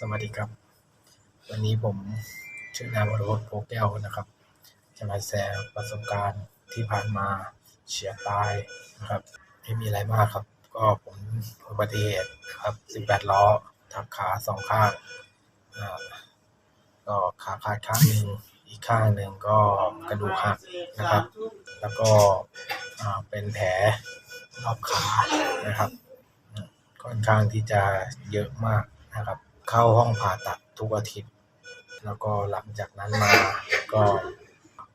สวัสดีครับ วันนี้ผมชื่อนายวรพจน์โพแก้วนะครับ จะมาแชร์ประสบการณ์ที่ผ่านมาเฉียดตายนะครับ ไม่มีอะไรมากครับ ก็ผมอุบัติเหตุนะครับ 18 ล้อทับขาสองข้างก็ขาขาดข้างหนึ่งอีกข้างหนึ่งก็กระดูกหักนะครับ แล้วก็เป็นแผลรอบขานะครับ ค่อนข้างที่จะเยอะมากนะครับ เข้าห้องผ่าตัดทุกอาทิตย์ แล้วก็หลังจากนั้นมาก็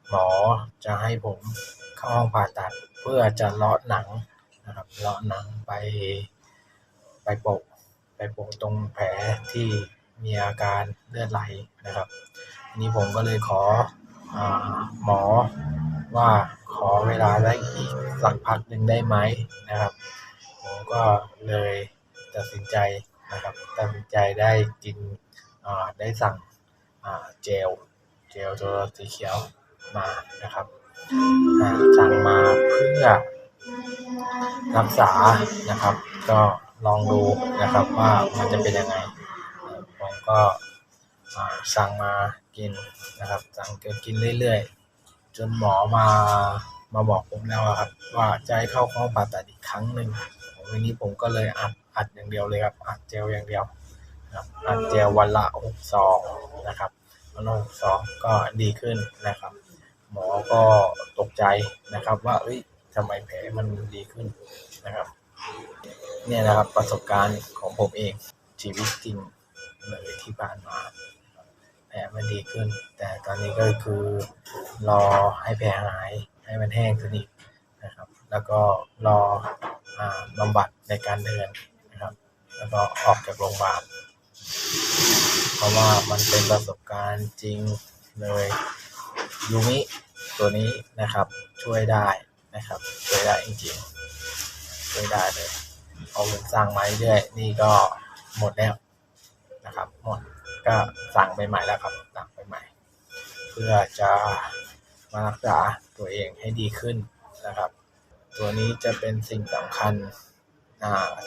หมอจะให้ผมเข้าห้องผ่าตัดเพื่อจะเลาะหนังนะครับเลาะหนังไปไปโปะไปโปะตรงแผลที่มีอาการเลือดไหลนะครับทีนี้ผมก็เลยขออหมอว่าขอเวลาได้อีกสักพักหนึ่งได้ไหมนะครับ ผมก็เลยตัดสินใจ นะครับตัดสินใจได้กินได้สั่งเจลเจลตัวสีเขียวมานะครับสั่งมาเพื่อรักษานะครับ ก็ลองดูนะครับว่ามันจะเป็นยังไงผมก็สั่งมากินนะครับ สั่งเกินเรื่อยๆ จนหมอมามาบอกผมแล้วครับ ว่าจะให้เข้าห้องผ่าตัดอีกครั้งหนึ่งวันนี้ผมก็เลยอัด อัดอย่างเดียวเลยครับ อัดเจลอย่างเดียวนะครับอัดเจลวันละหกซองนะครับวันละหกซองก็ดีขึ้นนะครับ หมอก็ตกใจนะครับ ว่าเอ้ยทำไมแผลมันดีขึ้นนะครับ เนี่ยนะครับประสบการณ์ของผมเองชีวิตจริงเลยที่ผ่านมาแผลมันดีขึ้น แต่ตอนนี้ก็คือรอให้แผลหายให้มันแห้งสนิทนะครับ แล้วก็รอบำบัดในการเดิน แล้วก็ออกจากโรงพยาบาลเพราะว่ามันเป็นประสบการณ์จริงเลยยูมิตัวนี้นะครับ ช่วยได้นะครับ ช่วยได้จริงๆช่วยได้เลยเอาเงินสร้างมาเรื่อยๆนี่ก็หมดแล้วนะครับ หมดก็สั่งไปใหม่แล้วครับสั่งไปใหม่ เพื่อจะมารักษาตัวเองให้ดีขึ้นนะครับ ตัวนี้จะเป็นสิ่งสำคัญ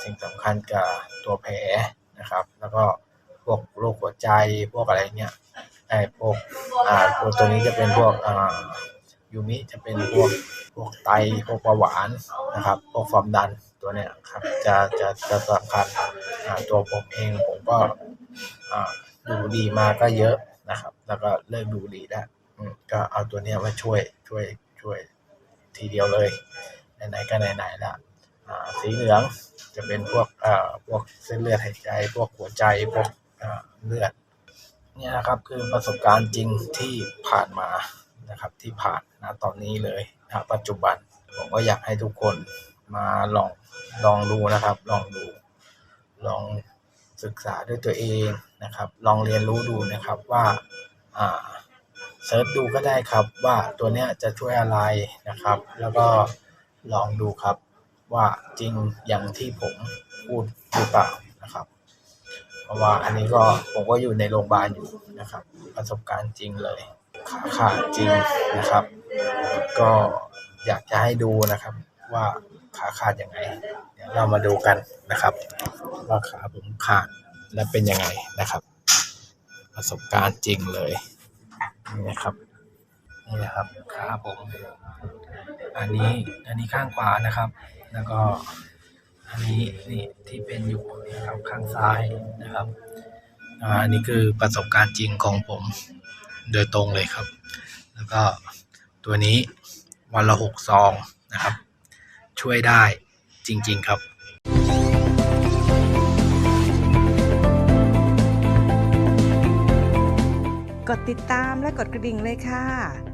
สิ่งสำคัญกับตัวแผลนะครับ แล้วก็พวกโรคหัวใจพวกอะไรเงี้ยไอ้พวกอ่าตัวตัวนี้จะเป็นพวกอ่ายูมิจะเป็นพวกพวกไตพวกเบาหวานนะครับ พวกความดันตัวเนี้ยครับจะจะจะสำคัญอ่าตัวผมเองผมก็อ่าดูดีมาก็เยอะนะครับ แล้วก็เลิกดูดีแล้วก็เอาตัวเนี้ยมาช่วยช่วยช่วยทีเดียวเลยไหนๆก็ไหนๆละอ่า สีเหลืองจะเป็นพวกเอ่อพวกเส้นเลือดหายใจ พวกหัวใจพวกเลือดเนี่ยนะครับคือประสบการณ์จริงที่ผ่านมานะครับที่ผ่านณตอนนี้เลยณปัจจุบันผมก็อยากให้ทุกคนมาลองลองดูนะครับ ลองดูลองศึกษาด้วยตัวเองนะครับ ลองเรียนรู้ดูนะครับว่าอ่าเซิร์ชดูก็ได้ครับว่าตัวเนี้ยจะช่วยอะไรนะครับ แล้วก็ลองดูครับ ว่าจริงอย่างที่ผมพูดหรือเปล่านะครับ เพราะว่าอันนี้ก็ผมก็อยู่ในโรงพยาบาลอยู่นะครับ ประสบการณ์จริงเลยขาขาดจริงนะครับ ก็อยากจะให้ดูนะครับว่าขาขาดยังไง เดี๋ยวเรามาดูกันนะครับ ว่าขาผมขาดและเป็นยังไงนะครับ ประสบการณ์จริงเลยนี่นะครับ นี่นะครับขาผม อันนี้อันนี้ข้างขวานะครับ แล้วก็อันนี้นี่ที่เป็นอยู่นะครับข้างซ้ายนะครับอันนี้คือประสบการณ์จริงของผมโดยตรงเลยครับ แล้วก็ตัวนี้วันละหกซองนะครับ ช่วยได้จริง ๆ ครับกดติดตามและกดกระดิ่งเลยค่ะ